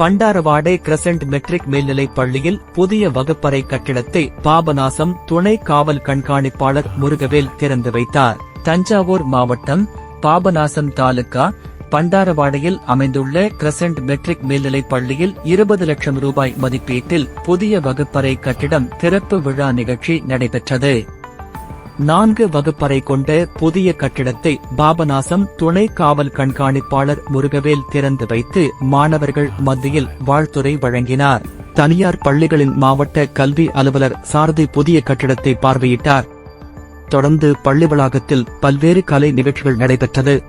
Pandaravadai crescent matric மேல்நிலைப் பள்ளியில் புதிய வகுப்பறை கட்டிடத்தை பாபநாசம் துணை காவல் கண்காணிப்பாளர் முருகவேல் திறந்து வைத்தார். தஞ்சாவூர் மாவட்டம் பாபநாசம் தாலுகா பண்டாரவாடையில் அமைந்துள்ள கிரசன்ட் மெட்ரிக் மேல்நிலைப் பள்ளியில் இருபது லட்சம் ரூபாய் மதிப்பீட்டில் புதிய வகுப்பறை கட்டிடம் திறப்பு விழா நிகழ்ச்சி நடைபெற்றது. நான்கு வகுப்பறை கொண்ட புதிய கட்டிடத்தை பாபநாசம் துணை காவல் கண்காணிப்பாளர் முருகவேல் திறந்து வைத்து மாணவர்கள் மத்தியில் வாழ்த்துரை வழங்கினார். தனியார் பள்ளிகளின் மாவட்ட கல்வி அலுவலர் சாரதி புதிய கட்டிடத்தை பார்வையிட்டார். தொடர்ந்து பள்ளி வளாகத்தில் பல்வேறு கலை நிகழ்ச்சிகள் நடைபெற்றது.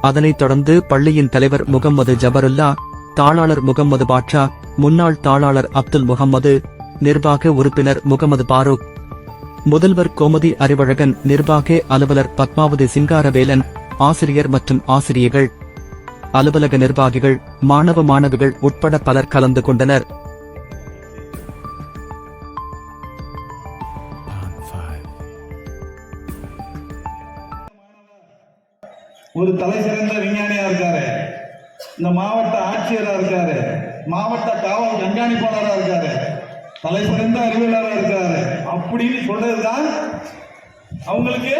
அதனைத் தொடர்ந்து பள்ளியின் தலைவர் முகம்மது ஜபருல்லா தாளாளர் முகம்மது பாட்ஷா முன்னாள் தாளாளர் அப்துல் முகம்மது நிர்வாக உறுப்பினர் முகமது பாரூக் முதல்வர் கோமதி அறிவழகன் நிர்வாக அலுவலர் பத்மாவதி சிங்காரவேலன் ஆசிரியர் மற்றும் ஆசிரியர்கள் அலுவலக நிர்வாகிகள் மாணவ மாணவிகள் உட்பட பலர் கலந்து கொண்டனர். ஒரு தலை சிறந்த விஞ்ஞானியா இருக்காரு. இந்த மாவட்ட ஆட்சியரா இருக்காரு. மாவட்ட காவல் கண்காணிப்பாளரா இருக்காரு. தலை சிறந்த அறிவியலரா இருக்காரு. அப்படின்னு சொல்றதுதான் அவங்களுக்கு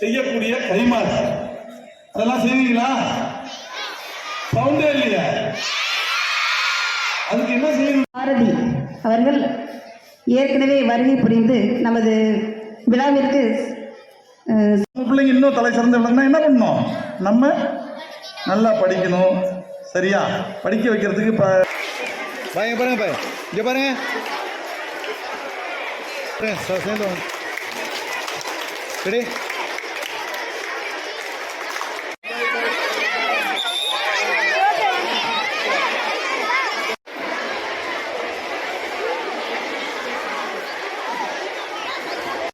செய்யக்கூடிய கைமாறு. அதெல்லாம் செய்வீங்களா? சவுண்டே இல்லையா. அதுக்கு என்ன செய்யணும்? பாரதி அவர்கள் ஏற்கனவே வருகை புரிந்து நமது விழாவிற்கு பிள்ளைங்க இன்னும் தலை சிறந்து விளங்கினா என்ன பண்ணணும் நம்ம நல்லா படிக்கணும். சரியா? படிக்க வைக்கிறதுக்கு இப்போ பாருங்க பாருங்க பாருங்க. இங்கே பாருங்க. fazendo peraí